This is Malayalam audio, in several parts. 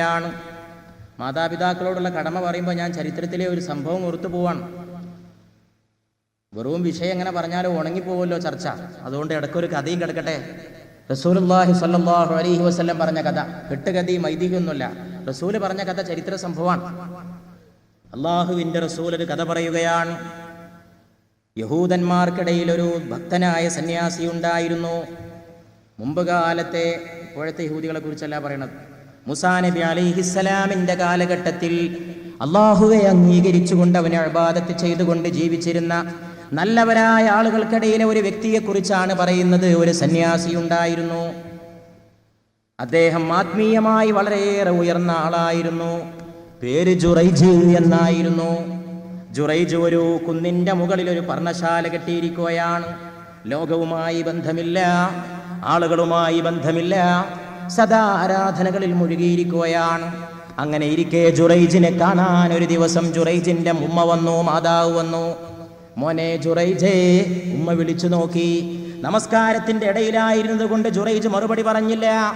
ാണ് മാതാപിതാക്കളോടുള്ള കടമ പറയുമ്പോൾ ഞാൻ ചരിത്രത്തിലെ ഒരു സംഭവം ഓർത്തു പോവാണ്. വെറും വിഷയം എങ്ങനെ പറഞ്ഞാലും ഉണങ്ങിപ്പോവല്ലോ ചർച്ച. അതുകൊണ്ട് ഇടയ്ക്കൊരു കഥയും കിടക്കട്ടെ. റസൂലുള്ളാഹി സ്വല്ലല്ലാഹു അലൈഹി വസല്ലം പറഞ്ഞ കഥ. കെട്ടുകഥയും ഐതിഹ്യമൊന്നുമില്ല റസൂൽ പറഞ്ഞ കഥ ചരിത്ര സംഭവമാണ്. അള്ളാഹുവിന്റെ റസൂൽ ഒരു കഥ പറയുകയാണ്. യഹൂദന്മാർക്കിടയിൽ ഒരു ഭക്തനായ സന്യാസി ഉണ്ടായിരുന്നു. മുമ്പ് കാലത്തെ ഇപ്പോഴത്തെ യഹൂദികളെ കുറിച്ചല്ല പറയണത്. മുസാ നബി അലിഹിസ്സലാമിന്റെ കാലഘട്ടത്തിൽ അള്ളാഹുവെ അംഗീകരിച്ചുകൊണ്ട് അവനെ അബാദത്ത് ചെയ്തുകൊണ്ട് ജീവിച്ചിരുന്ന നല്ലവരായ ആളുകൾക്കിടയിലെ ഒരു വ്യക്തിയെക്കുറിച്ചാണ് പറയുന്നത്. ഒരു സന്യാസി ഉണ്ടായിരുന്നു. അദ്ദേഹം ആത്മീയമായി വളരെയേറെ ഉയർന്ന ആളായിരുന്നു. പേര് ജുറൈജ് എന്നായിരുന്നു. ജുറൈജ് ഒരു കുന്നിന്റെ മുകളിൽ ഒരു പർണശാല കെട്ടിയിരിക്കുകയാണ്. ലോകവുമായി ബന്ധമില്ല ആളുകളുമായി ബന്ധമില്ല. സദാ ആരാധനകളിൽ മുഴുകിയിരിക്കുകയാണ്. അങ്ങനെ ഇരിക്കെ ജുറൈജിനെ കാണാൻ ഒരു ദിവസം ജുറൈജിന്റെ ഉമ്മ വന്നു മാതാവ് വന്നു. മോനെ ജുറൈജേ ഉമ്മ വിളിച്ചു നോക്കി. നമസ്കാരത്തിന്റെ ഇടയിലായിരുന്നത് കൊണ്ട് ജുറൈജ് മറുപടി പറഞ്ഞില്ല.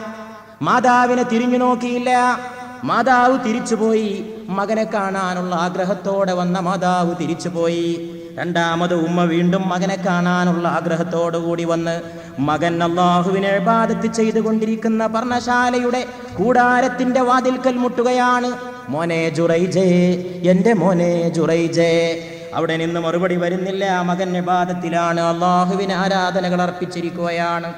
മാതാവിനെ തിരിഞ്ഞു നോക്കിയില്ല. മാതാവ് തിരിച്ചുപോയി. മകനെ കാണാനുള്ള ആഗ്രഹത്തോടെ വന്ന മാതാവ് തിരിച്ചുപോയി. രണ്ടാമത് ഉമ്മ വീണ്ടും മകനെ കാണാനുള്ള ആഗ്രഹത്തോടുകൂടി വന്ന് മകൻ അള്ളാഹുവിനെ ബാധത്ത് ചെയ്തുകൊണ്ടിരിക്കുന്ന പർണശാലയുടെ കൂടാരത്തിന്റെ വാതിൽക്കൽ മുട്ടുകയാണ്. മോനെ ജുറൈജേ എന്റെ മോനെ ജുറൈജേ. അവിടെ നിന്ന് മറുപടി വരുന്നില്ല. ആ മകൻ ഇബാദത്തിലാണ്. അള്ളാഹുവിന് ആരാധനകൾ അർപ്പിച്ചിരിക്കുകയാണ്.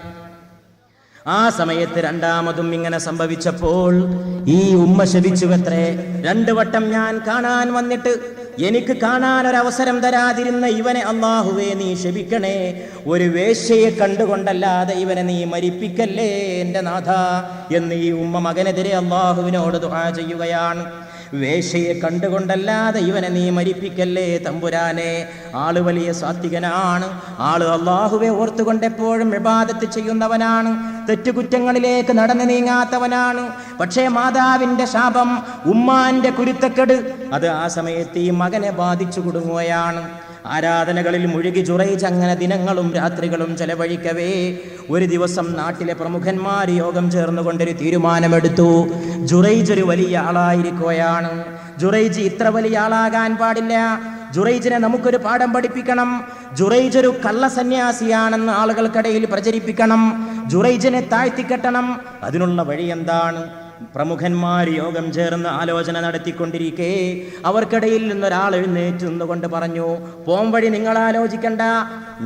ആ സമയത്ത് രണ്ടാമതും ഇങ്ങനെ സംഭവിച്ചപ്പോൾ ഈ ഉമ്മ ശപിച്ചുവത്രേ രണ്ടു വട്ടം ഞാൻ കാണാൻ വന്നിട്ട് എനിക്ക് കാണാൻ ഒരവസരം തരാതിരുന്ന ഇവനെ അള്ളാഹുവേ നീ ക്ഷമിക്കണേ. ഒരു വേശ്യയെ കണ്ടുകൊണ്ടല്ലാതെ ഇവനെ നീ മരിപ്പിക്കല്ലേ എന്റെ നാഥ. എന്ന് ഈ ഉമ്മ മകനെതിരെ അള്ളാഹുവിനോട് ദുആ ചെയ്യുകയാണ്. വേശ്യയെ കണ്ടുകൊണ്ടല്ലാതെ ഇവനെ നീ മരിപ്പിക്കല്ലേ തമ്പുരാനെ? ആൾ വലിയ സാത്വികനാണ്. ആൾ അള്ളാഹുവെ ഓർത്തുകൊണ്ടെപ്പോഴും വിവാദത്ത് ചെയ്യുന്നവനാണ്. തെറ്റുകുറ്റങ്ങളിലേക്ക് നടന്നു നീങ്ങാത്തവനാണ്. പക്ഷേ മാതാവിന്റെ ശാപം ഉമ്മാന്റെ കുരുത്തക്കെട് അത് ആ സമയത്ത് ഈ മകനെ ബാധിച്ചു കൊടുങ്ങുകയാണ്. ആരാധനകളിൽ മുഴുകി ചുറയിച്ച് അങ്ങനെ ദിനങ്ങളും രാത്രികളും ചെലവഴിക്കവേ. ഒരു ദിവസം നാട്ടിലെ പ്രമുഖന്മാർ യോഗം ചേർന്നുകൊണ്ടൊരു തീരുമാനമെടുത്തു. ജുറൈജ് ഒരു വലിയ ആളായിരിക്കുകയാണ്. ജുറൈജ് ഇത്ര വലിയ ആളാകാൻ പാടില്ല. ജുറൈജിനെ നമുക്കൊരു പാഠം പഠിപ്പിക്കണം. ജുറൈജ് ഒരു കള്ള സന്യാസിയാണെന്ന് ആളുകൾക്കിടയിൽ പ്രചരിപ്പിക്കണം. ജുറൈജിനെ താഴ്ത്തിക്കെട്ടണം. അതിനുള്ള വഴി എന്താണ് പ്രമുഖന്മാർ യോഗം ചേർന്ന് ആലോചന നടത്തിക്കൊണ്ടിരിക്കെ. അവർക്കിടയിൽ നിന്നൊരാൾ എഴുന്നേറ്റ് നിന്നുകൊണ്ട് പറഞ്ഞു പോംവഴി നിങ്ങൾ ആലോചിക്കണ്ട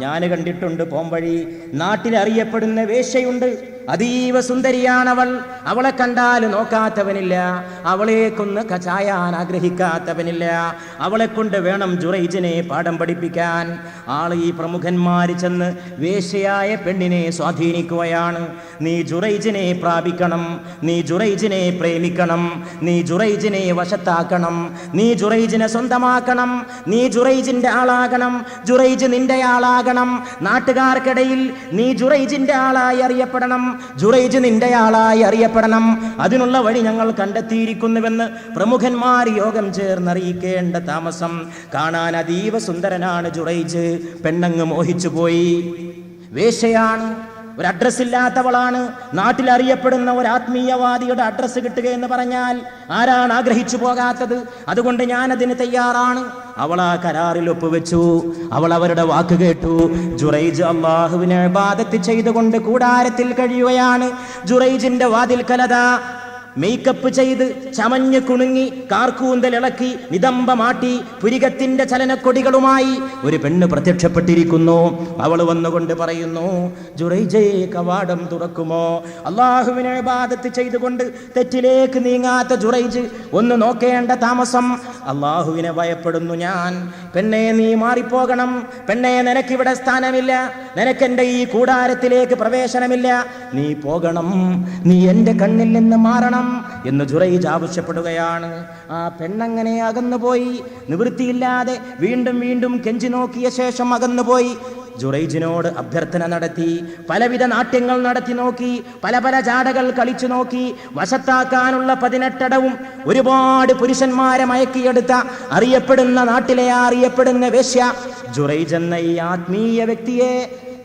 ഞാൻ കണ്ടിട്ടുണ്ട് പോംവഴി നാട്ടിൽ അറിയപ്പെടുന്ന വേശ്യയുണ്ട്. അതീവ സുന്ദരിയാണവൾ. അവളെ കണ്ടാൽ നോക്കാത്തവനില്ല. അവളെ കൊന്ന് കചായാൻ ആഗ്രഹിക്കാത്തവനില്ല. അവളെ കൊണ്ട് വേണം ജുറൈജിനെ പാഠം പഠിപ്പിക്കാൻ. ആൾ ഈ പ്രമുഖന്മാർ ചെന്ന് വേശ്യയായ പെണ്ണിനെ സ്വാധീനിക്കുകയാണ്. നീ ജുറൈജിനെ പ്രാപിക്കണം. നീ ജുറൈജിനെ പ്രേമിക്കണം. നീ ജുറൈജിനെ വശത്താക്കണം. നീ ജുറൈജിനെ സ്വന്തമാക്കണം. നീ ജുറൈജിന്റെ ആളാകണം. ജുറൈജ് നിന്റെ ആളാകണം. നാട്ടുകാർക്കിടയിൽ നീ ജുറൈജിന്റെ ആളായി അറിയപ്പെടണം. ജുറൈജ് നിന്റെ ആളായി അറിയപ്പെടണം. അതിനുള്ള വഴി ഞങ്ങൾ കണ്ടെത്തിയിരിക്കുന്നുവെന്ന് പ്രമുഖന്മാർ യോഗം ചേർന്നറിയിക്കേണ്ട താമസം. കാണാൻ അതീവ സുന്ദരനാണ് ജുറൈജ്. പെണ്ണങ്ങ് മോഹിച്ചുപോയി. പോയി വേശ്യയാണ്. ഒരു അഡ്രസ് ഇല്ലാത്തവളാണ്. നാട്ടിൽ അറിയപ്പെടുന്ന ഒരു ആത്മീയവാദിയുടെ അഡ്രസ്സ് കിട്ടുക എന്ന് പറഞ്ഞാൽ ആരാണ് ആഗ്രഹിച്ചു പോകാത്തത്? അതുകൊണ്ട് ഞാൻ അതിന് തയ്യാറാണ്. അവൾ ആ കരാറിൽ ഒപ്പുവെച്ചു. അവൾ അവരുടെ വാക്ക് കേട്ടു. ജുറൈജ് അള്ളാഹുവിനെ ബാധത്ത് ചെയ്തുകൊണ്ട് കൂടാരത്തിൽ കഴിയുകയാണ്. ജുറൈജിന്റെ വാതിൽ കലത മേക്കപ്പ് ചെയ്ത് ചമഞ്ഞ് കുണുങ്ങി കാർക്കൂന്തൽ ഇളക്കി നിതംബമാട്ടി പുരികത്തിന്റെ ചലനക്കൊടികളുമായി ഒരു പെണ്ണ് പ്രത്യക്ഷപ്പെട്ടിരിക്കുന്നു. അവൾ വന്നുകൊണ്ട് പറയുന്നു ജുറൈജേ കവാടം തുറക്കുമോ? അള്ളാഹുവിനെ ബാധത്ത് ചെയ്തുകൊണ്ട് തെറ്റിലേക്ക് നീങ്ങാത്ത ജുറൈജ് ഒന്ന് നോക്കേണ്ട താമസം. അള്ളാഹുവിനെ ഭയപ്പെടുന്നു ഞാൻ പെണ്ണെ നീ മാറിപ്പോകണം. പെണ്ണെ നിനക്കിവിടെ സ്ഥാനമില്ല. നിനക്കെന്റെ ഈ കൂടാരത്തിലേക്ക് പ്രവേശനമില്ല. നീ പോകണം. നീ എന്റെ കണ്ണിൽ നിന്ന് മാറണം. എന്ന് ജുറൈജ് ആവശ്യപ്പെടുകയാണ്. ആ പെണ്ണങ്ങനെ അകന്നുപോയി. നിവൃത്തിയില്ലാതെ വീണ്ടും വീണ്ടും കെഞ്ചി നോക്കിയ ശേഷം അകന്നുപോയി. ജുറൈജിനോട് അഭ്യർത്ഥന നടത്തി. പലവിധ നാട്യങ്ങൾ നടത്തി നോക്കി. പല പല ചാടകൾ കളിച്ചു നോക്കി. വശത്താക്കാനുള്ള പതിനെട്ടടവും ഒരുപാട് പുരുഷന്മാരെ മയക്കിയെടുത്ത അറിയപ്പെടുന്ന നാട്ടിലെ അറിയപ്പെടുന്ന വേശ്യ ജുറൈജ് എന്ന ഈ ആത്മീയ വ്യക്തിയെ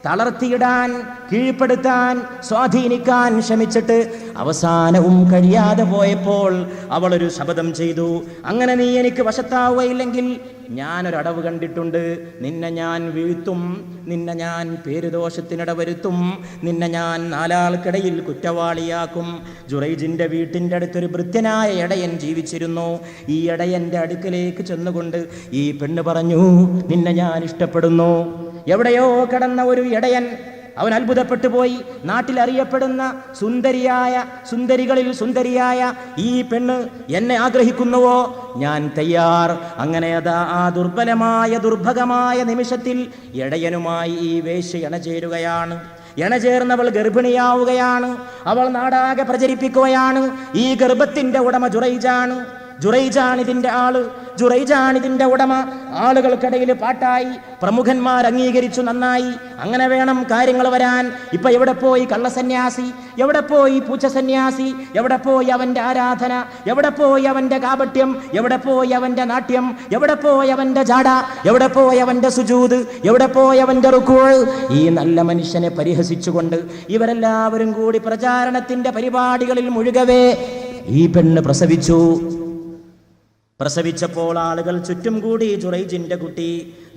തളർത്തിയിടാൻ കീഴ്പ്പെടുത്താൻ സ്വാധീനിക്കാൻ ശ്രമിച്ചിട്ട് അവസാനവും കഴിയാതെ പോയപ്പോൾ അവൾ ഒരു ശപഥം ചെയ്തു. അങ്ങനെ നീ എനിക്ക് വശത്താവുകയില്ലെങ്കിൽ ഞാനൊരടവ് കണ്ടിട്ടുണ്ട്. നിന്നെ ഞാൻ വീഴ്ത്തും. നിന്നെ ഞാൻ പേരുദോഷത്തിനിട വരുത്തും. നിന്നെ ഞാൻ നാലാൾക്കിടയിൽ കുറ്റവാളിയാക്കും. ജുറൈജിന്റെ വീട്ടിന്റെ അടുത്തൊരു വൃത്യനായ ഇടയൻ ജീവിച്ചിരുന്നു. ഈ ഇടയന്റെ അടുക്കലേക്ക് ചെന്നുകൊണ്ട് ഈ പെണ്ണ് പറഞ്ഞു നിന്നെ ഞാൻ ഇഷ്ടപ്പെടുന്നു. എവിടെയോ കിടന്ന ഒരു ഇടയൻ. അവൻ അത്ഭുതപ്പെട്ടു പോയി. നാട്ടിൽ അറിയപ്പെടുന്ന സുന്ദരിയായ സുന്ദരികളിൽ സുന്ദരിയായ ഈ പെണ്ണ് എന്നെ ആഗ്രഹിക്കുന്നുവോ? ഞാൻ തയ്യാർ. അങ്ങനെ അതാ ആ ദുർബലമായ ദുർഭഗമായ നിമിഷത്തിൽ ഇടയനുമായി ഈ വേശ്യ ഇണചേരുകയാണ്. ഇണചേർന്നവൾ ഗർഭിണിയാവുകയാണ്. അവൾ നാടാകെ പ്രചരിപ്പിക്കുകയാണ്. ഈ ഗർഭത്തിന്റെ ഉടമ ജുറൈജാണ്. ജുറൈജാണ് ഇതിന്റെ ആൾ ജുറൈജാണിതിന്റെ ഉടമ. ആളുകൾക്കിടയിൽ പാട്ടായി പ്രമുഖന്മാർ അംഗീകരിച്ചു നന്നായി. അങ്ങനെ വേണം കാര്യങ്ങൾ വരാൻ. ഇപ്പൊ എവിടെ പോയി കള്ളസന്യാസി? എവിടെ പോയി പൂച്ച സന്യാസി എവിടെ പോയി അവന്റെ ആരാധന? എവിടെ പോയി അവന്റെ കാപട്യം? എവിടെ പോയി അവന്റെ നാട്യം? എവിടെ പോയി അവന്റെ ജാട? എവിടെ പോയി അവന്റെ സുജൂത്? എവിടെ പോയി അവന്റെ റുക്കോൾ? ഈ നല്ല മനുഷ്യനെ പരിഹസിച്ചുകൊണ്ട് ഇവരെല്ലാവരും കൂടി പ്രചാരണത്തിന്റെ പരിപാടികളിൽ മുഴുകവേ. ഈ പെണ്ണ് പ്രസവിച്ചു. പ്രസവിച്ചപ്പോൾ ആളുകൾ ചുറ്റും കൂടി ജുറൈജിന്റെ കുട്ടി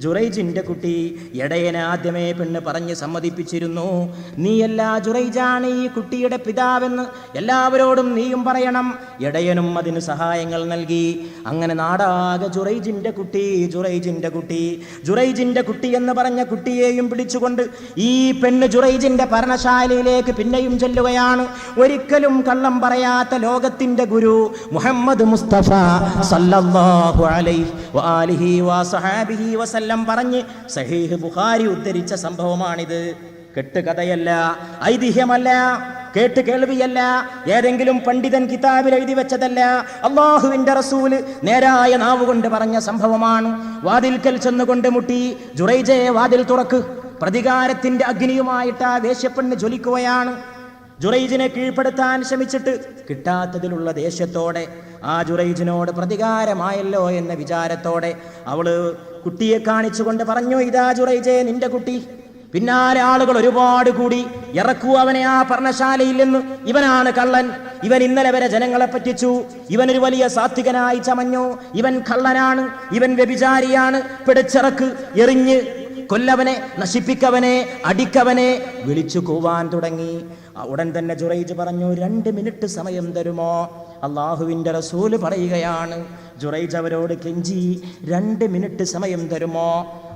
ജുറൈജിന്റെ കുട്ടി ഇടയനെ ആദ്യമേ പെണ്ണ് പറഞ്ഞ് സമ്മതിപ്പിച്ചിരുന്നു. നീയല്ല ജുറൈജാണ് ഈ കുട്ടിയുടെ പിതാവെന്ന് എല്ലാവരോടും നീയും പറയണം. എടയനും അതിന് സഹായങ്ങൾ നൽകി. അങ്ങനെ നാടാകെ ജുറൈജിന്റെ കുട്ടി ജുറൈജിന്റെ കുട്ടി. ജുറൈജിന്റെ കുട്ടി എന്ന് പറഞ്ഞ കുട്ടിയെയും പിടിച്ചുകൊണ്ട് ഈ പെണ്ണ് ജുറൈജിന്റെ ഭരണശാലയിലേക്ക് പിന്നെയും ചെല്ലുകയാണ്. ഒരിക്കലും കള്ളം പറയാത്ത ലോകത്തിന്റെ ഗുരു മുഹമ്മദ് മുസ്തഫ സല്ലല്ലാഹു അലൈഹി വാലിഹി വസഹാബിഹി വസല്ലം. പറഞ്ഞ് സഹീഹ് ബുഖാരി ഉദ്ധരിച്ച സംഭവമാണിത്. കെട്ടുകഥയല്ല ഐതിഹ്യമല്ല കേട്ട് കേൾവിയല്ല ഏതെങ്കിലും പണ്ഡിതൻ കിതാബിൽ എഴുതി വെച്ചതല്ല. അള്ളാഹുവിന്റെ റസൂൽ നേരായ നാവ് കൊണ്ട് പറഞ്ഞ സംഭവമാണ്. വാതിൽക്കൽ ചെന്നുകൊണ്ട് മുട്ടി ജുറൈജയെ വാതിൽ തുറക്ക്. പ്രതികാരത്തിന്റെ അഗ്നിയുമായിട്ട് ആ വേശ്യപ്പെണ്ണ് ജ്വലിക്കുകയാണ്. ജുറൈജിനെ കീഴ്പ്പെടുത്താൻ ശ്രമിച്ചിട്ട് കിട്ടാത്തതിലുള്ള ദേഷ്യത്തോടെ ആ ജുറൈജിനോട് പ്രതികാരമായല്ലോ എന്ന വിചാരത്തോടെ അവൾ കുട്ടിയെ കാണിച്ചുകൊണ്ട് പറഞ്ഞു ഇതാ ജുറൈജേ നിന്റെ കുട്ടി. പിന്നാലെ ആളുകൾ ഒരുപാട് കൂടി ഇറക്കൂ അവനെ ആ പർണശാലയിൽ നിന്ന്. ഇവനാണ് കള്ളൻ. ഇവൻ ഇന്നലെ വരെ ജനങ്ങളെ പറ്റിച്ചു. ഇവനൊരു വലിയ സാത്വികനായി ചമഞ്ഞു. ഇവൻ കള്ളനാണ്. ഇവൻ വ്യഭിചാരിയാണ്. പിടിച്ചിറക്ക് എറിഞ്ഞ് കൊല്ലവനെ നശിപ്പിക്കവനെ അടിക്കവനെ വിളിച്ചു കൂവാൻ തുടങ്ങി. ഉടൻ തന്നെ ജുറൈജ് പറഞ്ഞു രണ്ട് മിനിറ്റ് സമയം തരുമോ? അള്ളാഹുവിന്റെ റസൂൽ പറയുകയാണ് ജുറൈജ് അവരോട് കെഞ്ചി രണ്ട് മിനിറ്റ് സമയം തരുമോ?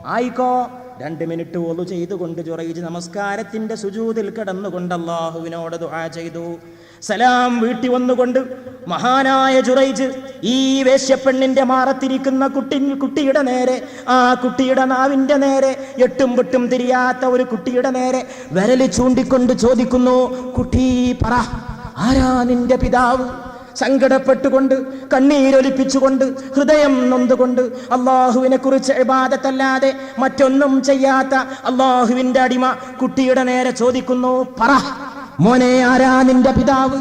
ആയിക്കോ. രണ്ട് മിനിറ്റ് ഒതു ചെയ്തുകൊണ്ട് ജുറൈജ് നമസ്കാരത്തിന്റെ സുജൂതിൽ കിടന്നുകൊണ്ട് അള്ളാഹുവിനോട് ദുആ ചെയ്തു. സലാം വീട്ടി വന്നുകൊണ്ട് മഹാനായ ജുറൈജ് ഈ വേശ്യപ്പെണ്ണിന്റെ മാറത്തിരിക്കുന്ന കുട്ടി കുട്ടിയുടെ നേരെ ആ കുട്ടിയുടെ നാവിന്റെ നേരെ എട്ടും പൊട്ടും തിരിയാത്ത ഒരു കുട്ടിയുടെ നേരെ വിരൽ ചൂണ്ടിക്കൊണ്ട് ചോദിക്കുന്നു കുട്ടി പറ ആരാ നിന്റെ പിതാവ്? സങ്കടപ്പെട്ടുകൊണ്ട് കണ്ണീരൊലിപ്പിച്ചുകൊണ്ട് ഹൃദയം നൊന്തുകൊണ്ട് അള്ളാഹുവിനെ കുറിച്ച് എബാദത്തല്ലാതെ മറ്റൊന്നും ചെയ്യാത്ത അള്ളാഹുവിന്റെ അടിമ കുട്ടിയുടെ നേരെ ചോദിക്കുന്നു പറ മോനെ ആരാ നിന്റെ പിതാവ്?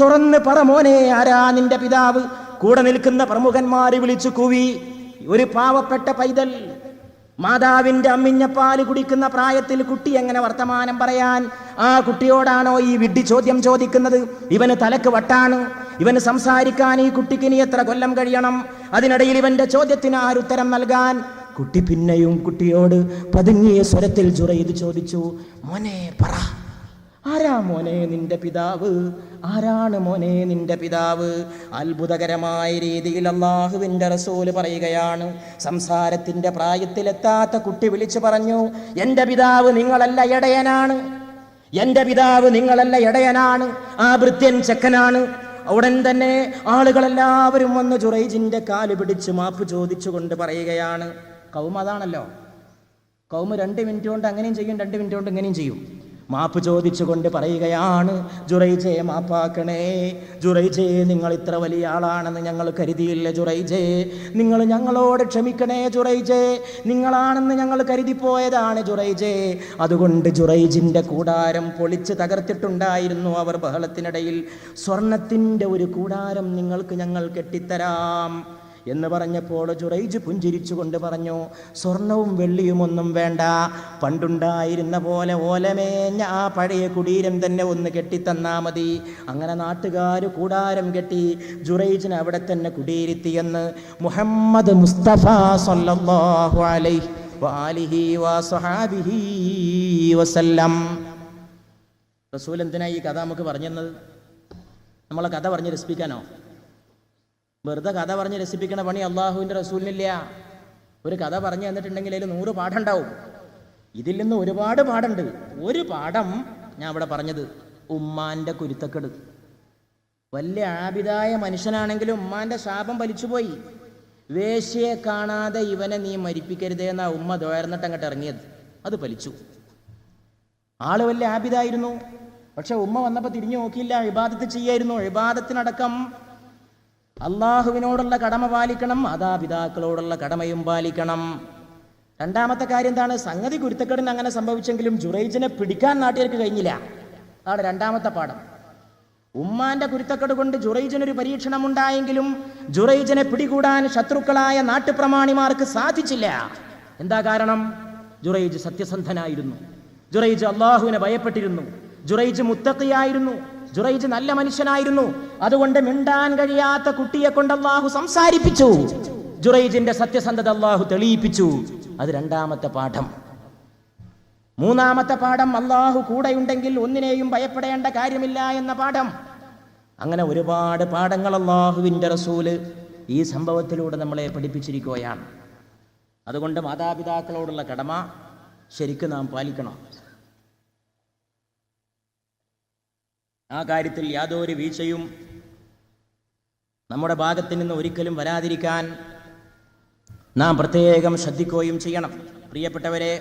തുറന്ന് പറ മോനെ ആരാ നിന്റെ പിതാവ്? കൂടെ നിൽക്കുന്ന പ്രമുഖന്മാരെ വിളിച്ചു കൂവി ഒരു പാവപ്പെട്ട പൈതൽ മാതാവിന്റെ അമ്മിഞ്ഞപ്പാൽ കുടിക്കുന്ന പ്രായത്തിൽ കുട്ടി എങ്ങനെ വർത്തമാനം പറയാൻ ആ കുട്ടിയോടാണോ ഈ വിഡ്ഢി ചോദ്യം ചോദിക്കുന്നത്? ഇവന് തലക്ക് വട്ടാണ്. ഇവന് സംസാരിക്കാൻ ഈ കുട്ടിക്ക് ഇനി എത്ര കൊല്ലം കഴിയണം? അതിനിടയിൽ ഇവന്റെ ചോദ്യത്തിന് ആരുത്തരം നൽകാൻ? കുട്ടി പിന്നെയും കുട്ടിയോട് പതുങ്ങിയ സ്വരത്തിൽ ജുറൈദ് ചോദിച്ചു മോനെ പറ ആരാ മോനെ നിന്റെ പിതാവ്? ആരാണ് മോനെ നിന്റെ പിതാവ്? അത്ഭുതകരമായ രീതിയിൽ അള്ളാഹുവിന്റെ റസൂൽ പറയുകയാണ്. സംസാരത്തിന്റെ പ്രായത്തിലെത്താത്ത കുട്ടി വിളിച്ചു പറഞ്ഞു എന്റെ പിതാവ് നിങ്ങളല്ല ഇടയനാണ് എന്റെ പിതാവ് നിങ്ങളല്ല ഇടയനാണ് ആ ഭൃത്യൻ ചെക്കനാണ്. ഉടൻ തന്നെ ആളുകളെല്ലാവരും വന്ന് ജുറൈജിന്റെ കാൽ പിടിച്ച് മാപ്പ് ചോദിച്ചുകൊണ്ട് പറയുകയാണ്. കൗമ അതാണല്ലോ. കൗമ രണ്ട് മിനിറ്റ് കൊണ്ട് അങ്ങനെയും ചെയ്യും രണ്ട് മിനിറ്റ് കൊണ്ട് ഇങ്ങനെയും ചെയ്യും. മാപ്പ് ചോദിച്ചുകൊണ്ട് പറയുകയാണ് ജുറൈജെ മാപ്പാക്കണേ ജുറൈജെ നിങ്ങൾ ഇത്ര വലിയ ആളാണെന്ന് ഞങ്ങൾ കരുതിയില്ല ജുറൈജെ. നിങ്ങൾ ഞങ്ങളോട് ക്ഷമിക്കണേ ജുറൈജെ നിങ്ങളാണെന്ന് ഞങ്ങൾ കരുതിപ്പോയതാണ് ജുറൈജെ. അതുകൊണ്ട് ജുറൈജിന്റെ കൂടാരം പൊളിച്ച് തകർത്തിട്ടുണ്ടായിരുന്നു അവർ ബഹളത്തിനിടയിൽ. സ്വർണത്തിന്റെ ഒരു കൂടാരം നിങ്ങൾക്ക് ഞങ്ങൾ കെട്ടിത്തരാം. എന്ന് പറഞ്ഞപ്പോൾ ജുറൈജ് പുഞ്ചിരിച്ചുകൊണ്ട് പറഞ്ഞു സ്വർണവും വെള്ളിയും ഒന്നും വേണ്ട. പണ്ടുണ്ടായിരുന്ന പോലെ ഓലമേഞ്ഞ ആ പഴയ കുടീരം തന്നെ ഒന്ന് കെട്ടിത്തന്നാ മതി. അങ്ങനെ നാട്ടുകാർ കൂടാരം കെട്ടി ജുറൈജിനെ അവിടെ തന്നെ കുടിയിരുത്തിയെന്ന് മുഹമ്മദ് മുസ്തഫ അലൈഹി വാലിഹി വസഹാബിഹി വസല്ലം. റസൂൽ എന്തിനാ ഈ കഥ നമുക്ക് പറഞ്ഞത് നമ്മളെ കഥ പറഞ്ഞ് രസിപ്പിക്കാനോ? വെറുതെ കഥ പറഞ്ഞ് രസിപ്പിക്കണ പണി അള്ളാഹുവിന്റെ റസൂലിനില്ല. ഒരു കഥ പറഞ്ഞു തന്നിട്ടുണ്ടെങ്കിൽ അതിൽ നൂറ് പാഠം ഉണ്ടാവും ഇതിൽ നിന്ന് ഒരുപാട് പാഠമുണ്ട്. ഒരു പാഠം ഞാൻ ഇവിടെ പറഞ്ഞത് ഉമ്മാന്റെ കുരുത്തക്കെട്. വലിയ ആബിതായ മനുഷ്യനാണെങ്കിലും ഉമ്മാന്റെ ശാപം വലിച്ചുപോയി വേശ്യയെ കാണാതെ ഇവനെ നീ മരിപ്പിക്കരുതേ എന്നാ ഉമ്മ ദ്വയർന്നിട്ട് അങ്ങോട്ട് ഇറങ്ങിയത്. അത് പലിച്ചു ആൾ വലിയ ആബിതായിരുന്നു പക്ഷെ ഉമ്മ വന്നപ്പോൾ തിരിഞ്ഞു നോക്കിയില്ല. ഇബാദത്ത് ചെയ്യായിരുന്നു. ഇബാദത്തിനടക്കം അള്ളാഹുവിനോടുള്ള കടമ പാലിക്കണം മാതാപിതാക്കളോടുള്ള കടമയും പാലിക്കണം. രണ്ടാമത്തെ കാര്യം എന്താണ്? സംഗതി കുരുത്തക്കേടിന് അങ്ങനെ സംഭവിച്ചെങ്കിലും ജുറൈജിനെ പിടിക്കാൻ നാട്ടുകാർക്ക് കഴിഞ്ഞില്ല. അതാണ് രണ്ടാമത്തെ പാഠം. ഉമ്മാന്റെ കുരുത്തക്കേട് കൊണ്ട് ജുറൈജിനൊരു പരീക്ഷണം ഉണ്ടായെങ്കിലും ജുറൈജിനെ പിടികൂടാൻ ശത്രുക്കളായ നാട്ടുപ്രമാണിമാർക്ക് സാധിച്ചില്ല. എന്താ കാരണം? ജുറൈജ് സത്യസന്ധനായിരുന്നു. ജുറൈജ് അള്ളാഹുവിനെ ഭയപ്പെട്ടിരുന്നു. ജുറൈജ് മുത്തക്കിയായിരുന്നു ജുറൈജ് നല്ല മനുഷ്യനായിരുന്നു. അതുകൊണ്ട് മിണ്ടാൻ കഴിയാത്ത കുട്ടിയെ കൊണ്ട് അള്ളാഹു സംസാരിപ്പിച്ചു. ജുറൈജിന്റെ സത്യസന്ധത അള്ളാഹു തെളിയിപ്പിച്ചു. അത് രണ്ടാമത്തെ പാഠം. മൂന്നാമത്തെ പാഠം അള്ളാഹു കൂടെയുണ്ടെങ്കിൽ ഒന്നിനെയും ഭയപ്പെടേണ്ട കാര്യമില്ല എന്ന പാഠം. അങ്ങനെ ഒരുപാട് പാഠങ്ങൾ അള്ളാഹുവിന്റെ റസൂൽ ഈ സംഭവത്തിലൂടെ നമ്മളെ പഠിപ്പിച്ചിരിക്കുകയാണ്. അതുകൊണ്ട് മാതാപിതാക്കളോടുള്ള കടമ ശരിക്കും നാം പാലിക്കണം. ആ കാര്യത്തിൽ യാതൊരു വീഴ്ചയും നമ്മുടെ ഭാഗത്ത് നിന്ന് ഒരിക്കലും വരാതിരിക്കാൻ നാം പ്രത്യേകം ശ്രദ്ധിക്കുകയും ചെയ്യണം. പ്രിയപ്പെട്ടവരെ